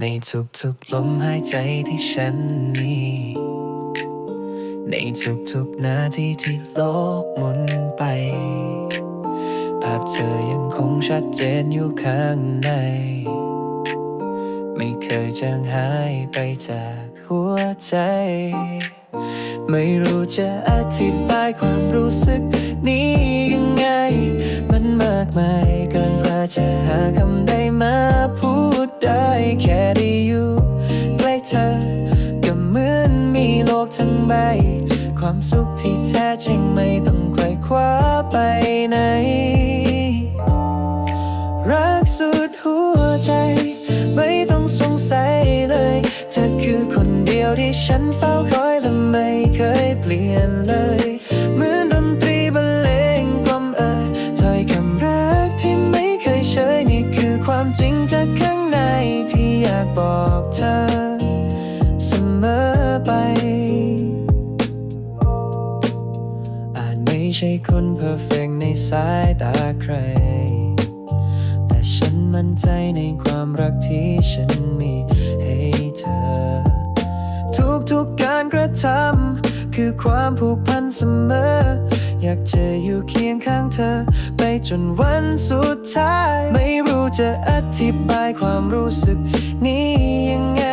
ในทุกๆลมหายใจที่ฉันมี ในทุกๆนาทีที่โลกหมุนไป ภาพเธอยังคงชัดเจนอยู่ข้างใน ไม่เคยจางหายไปจากหัวใจ ไม่รู้จะอธิบายความรู้สึกนี้ยังไง มันมากมายเกินกว่าจะหาคำใดมาพูดได้ แค่ได้อยู่ใกล้เธอ ก็เหมือนมีโลกทั้งใบ ความสุขที่แท้จริงไม่ต้องไขว่คว้าไปไหน รักสุดหัวใจ ไม่ต้องสงสัยเลย เธอคือคนเดียวที่ฉันเฝ้าคอยและไม่เคยเปลี่ยนเลยเหมือนดนตรีบรรเลงกลมเอ่ยถ้อยคำรักที่ไม่เคยเฉยนี่คือความจริงจากข้างในที่ อยากบอกเธอ เสมอไป อาจไม่ใช่คนเพอร์เฟกในสายตาใคร แต่ฉันมั่นใจในความรักที่ฉันมีให้เธอ ทุกๆการกระทำคือความผูกพันเสมอ อยากจะอยู่เคียงข้างเธอ ไปจนวันสุดท้าย จะอธิบายความรู้สึก นี้ยังไง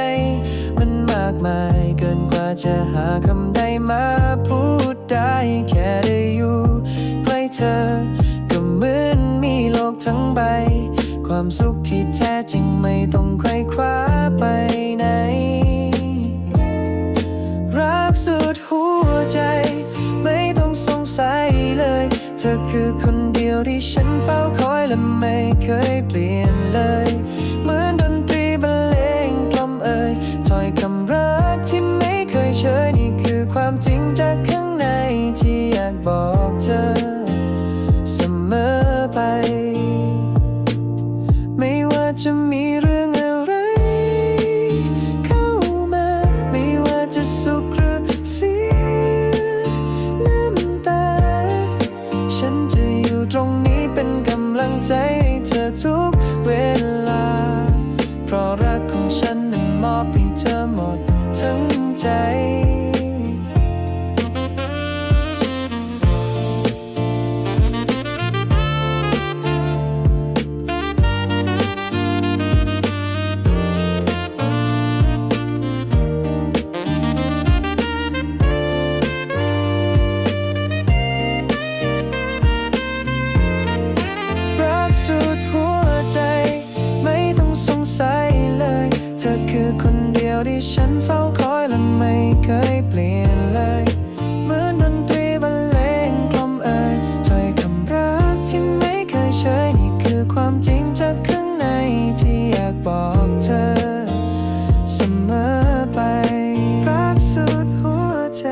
มันมากมายเกินกว่าจะหาคำใดมาพูดได้แค่ได้อยู่ใกล้เธอ ก็เหมือนมีโลกทั้งใบ ความสุขที่แท้จริงไม่ต้องไขว่คว้าไปไหน รักสุดหัวใจ ไม่ต้องสงสัยเลย เธอคือคน ยวที่ฉันเฝ้าคอยและไม่เคยเปลี่ยนเลย เหมือนดนตรีบรรเลงกล่อมเอ่ยถ้อยคำรักที่ไม่เคยเฉยนี่คือความจริงจากข้างในที่อยากบอกเธอ เสมอไป ไม่ว่าจะมี ใจ รักสุดหัวใจ ไม่ต้องสงสัยเลย เธอคือคนเดียวที่ฉันเฝ้าคอย และไม่เคยเปลี่ยนเลย เหมือนดนตรีบรรเลงกลมเอ่ยถ้อยคำรักที่ไม่เคยเฉยนี่คือความจริงจากข้างในที่อยากบอกเธอ เสมอไป รักสุดหัวใจ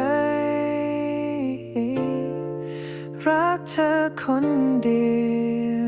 รักเธอคนเดียว